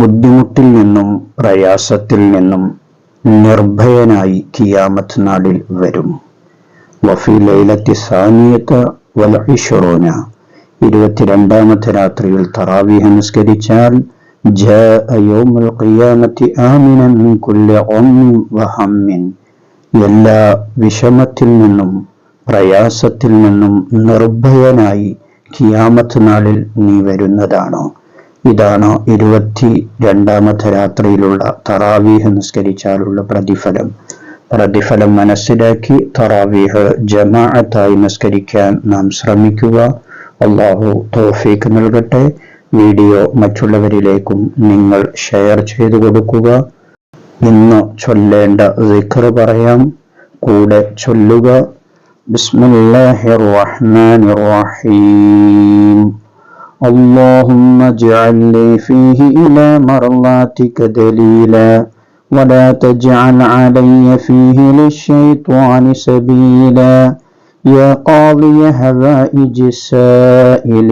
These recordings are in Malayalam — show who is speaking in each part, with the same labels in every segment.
Speaker 1: ബുദ്ധിമുട്ടിൽ നിന്നും പ്രയാസത്തിൽ നിന്നും നിർഭയനായി കിയാമത്ത് നാളിൽ വരും. വഫി ലൈലത്തി സാനിയത്ത് വൽ ഇഷറോന ഇരുപത്തിരണ്ടാമത്തെ രാത്രിയിൽ തറാവീഹ് നിസ്കരിച്ചാൽ എല്ലാ വിഷമത്തിൽ നിന്നും പ്രയാസത്തിൽ നിന്നും നിർഭയനായി കിയാമത്ത് നാളിൽ നീ വരുന്നതാണോ? ഇതാണ് ഇരുപത്തി രണ്ടാമത്തെ രാത്രിയിലുള്ള തറാവീഹ് നിസ്കരിച്ചാലുള്ള പ്രതിഫലം. പ്രതിഫലം മനസ്സിലാക്കി തറാവീഹ് ജമാഅത്തായി നിസ്കരിക്കാൻ നാം ശ്രമിക്കുക. അള്ളാഹു തോഫീക്ക് നൽകട്ടെ. വീഡിയോ മറ്റുള്ളവരിലേക്കും നിങ്ങൾ ഷെയർ ചെയ്തു കൊടുക്കുക. ഇന്ന് ചൊല്ലേണ്ട സിഖർ പറയാം. കൂടെ ചൊല്ലുക. ബിസ്മില്ലാഹിർ റഹ്മാനിർ റഹീം. اللهم اجعل لي فيه إلى مرضاتك دليلا. ولا تجعل علي فيه للشيطان سبيلا. يا قاضي هوائج السائلين.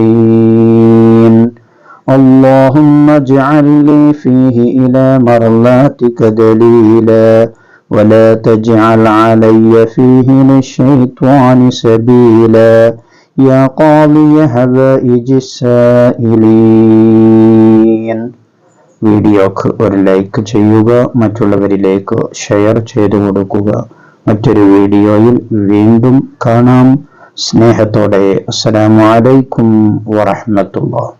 Speaker 1: اللهم اجعل لي فيه إلى مرضاتك دليلا. ولا تجعل علي فيه للشيطان سبيلا. يا قاضي هوائج السائلين വീഡിയോക്ക് ഒരു ലൈക്ക് ചെയ്യുക മറ്റുള്ളവരിലേക്ക് ഷെയർ ചെയ്തു കൊടുക്കുക മറ്റൊരു വീഡിയോയിൽ വീണ്ടും കാണാം സ്നേഹത്തോടെ അസ്സലാമു അലൈക്കും വറഹ്മത്തുള്ളാഹി